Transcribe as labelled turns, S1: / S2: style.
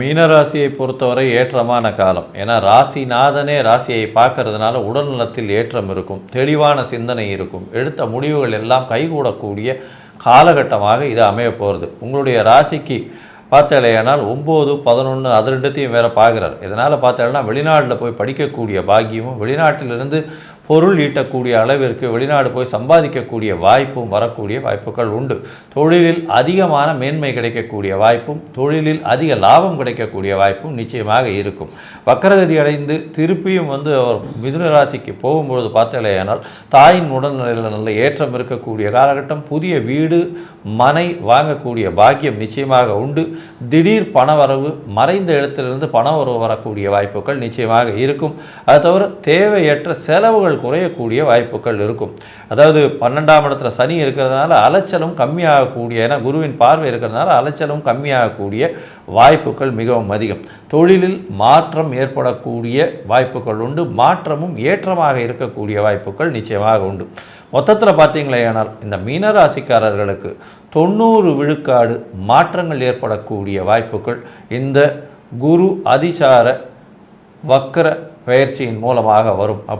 S1: மீனராசியை பொறுத்தவரை ஏற்றமான காலம். ஏன்னா ராசிநாதனே ராசியை பார்க்கறதுனால உடல் நலத்தில் ஏற்றம் இருக்கும் தெளிவான சிந்தனை இருக்கும். எடுத்த முடிவுகள் எல்லாம் கைகூடக்கூடிய காலகட்டமாக இது அமைய போகிறது உங்களுடைய ராசிக்கு பார்த்தாலேயானால் ஒம்பது பதினொன்று அது ரெண்டுத்தையும் வேறு பார்க்குறாரு. இதனால் பார்த்தாலும் வெளிநாட்டில் போய் படிக்கக்கூடிய பாக்கியமும் வெளிநாட்டிலிருந்து பொருள் ஈட்டக்கூடிய அளவிற்கு வெளிநாடு போய் சம்பாதிக்கக்கூடிய வாய்ப்பும் வரக்கூடிய வாய்ப்புகள் உண்டு. தொழிலில் அதிகமான மேன்மை கிடைக்கக்கூடிய வாய்ப்பும் தொழிலில் அதிக லாபம் கிடைக்கக்கூடிய வாய்ப்பும் நிச்சயமாக இருக்கும். வக்கரகதி அடைந்து திருப்பியும் வந்து அவர் மிதுன ராசிக்கு போகும்பொழுது பார்த்தாலேயானால் தாயின் உடல்நிலையில் நல்ல ஏற்றம் இருக்கக்கூடிய காலகட்டம் புதிய வீடு மனை வாங்கக்கூடிய பாக்கியம் நிச்சயமாக உண்டு. திடீர் பணவரவு மறைந்த இடத்திலிருந்து பணவரவு வரக்கூடிய வாய்ப்புகள் நிச்சயமாக இருக்கும். அது தவிர தேவையற்ற செலவுகள் குறையக்கூடிய வாய்ப்புகள் இருக்கும். அதாவது பன்னெண்டாம் இடத்துல சனி இருக்கிறதுனால அலைச்சலும் கம்மியாகக்கூடிய ஏன்னா குருவின் பார்வை இருக்கிறதுனால அலைச்சலும் கம்மியாகக்கூடிய வாய்ப்புகள் மிகவும் அதிகம். தொழிலில் மாற்றம் ஏற்படக்கூடிய வாய்ப்புகள் உண்டு. மாற்றமும் ஏற்றமாக இருக்கக்கூடிய வாய்ப்புகள் நிச்சயமாக உண்டு. மொத்தத்தில் பார்த்தீங்களேயானால் இந்த மீனராசிக்காரர்களுக்கு தொண்ணூறு விழுக்காடு மாற்றங்கள் ஏற்படக்கூடிய வாய்ப்புகள் இந்த குரு அதிசார வக்கர பயிற்சியின் மூலமாக வரும்.